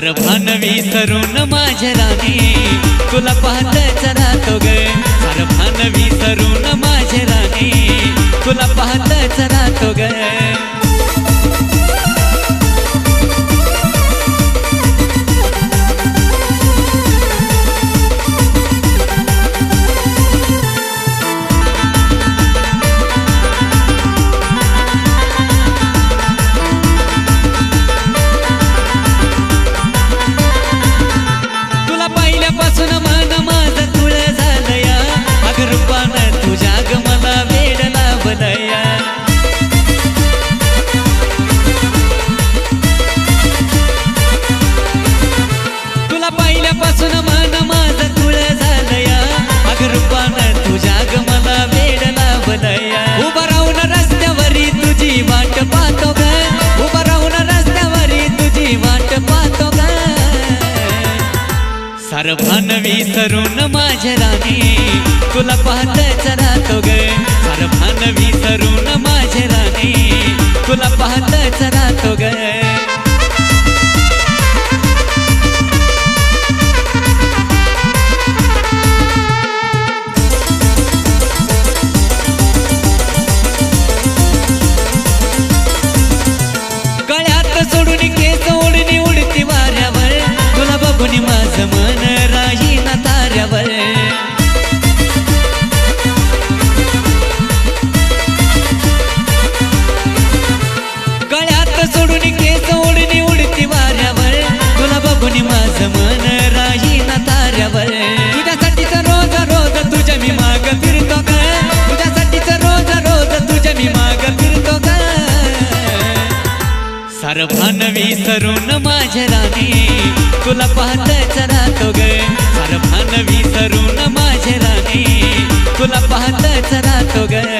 सार भानवी तरुण माझ्या राणी. तुला पाहतायचा राहतो ग. सार भानवी तरुण सार भान विसरून माझ्या राणी. तुला पाहतच राहतो ग. सार भान विसरून माझ्या राणी. तुला पाहतच राहतो ग. सार भान विसरून माझ्या राणी. तुला पाहतच राहतो ग सार भानवी विसरून माझ्या राणी. तुला पाहतच राहतो ग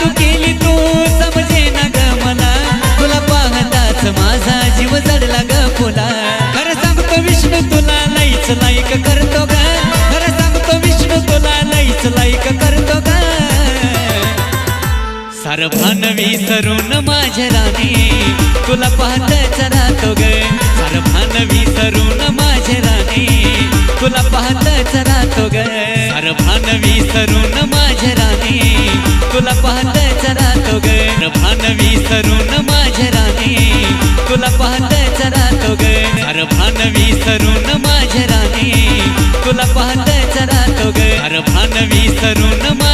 तू केली तू समजे ना ग मला. तुला पाहताच माझा जीव जडला ग फुला. खरं सांगतो विष्णू तुला नाहीच लाईक करतो ग. खरं सांगतो विष्णू तुला नाहीच लाईक करतो ग. सार भान विसरून माझ्या राणी. तुला पाहताच राहतो ग. सार भान विसरून माझ्या राणी. तुला पाहताच राहतो ग. तुला पाहतच राहतो ग. सार भान विसरून माझ्या राणी. तुला पाहतच राहतो ग. अर भान विसरून माझ्या राणे. तुला पाहतच राहतो ग. सार भान विसरून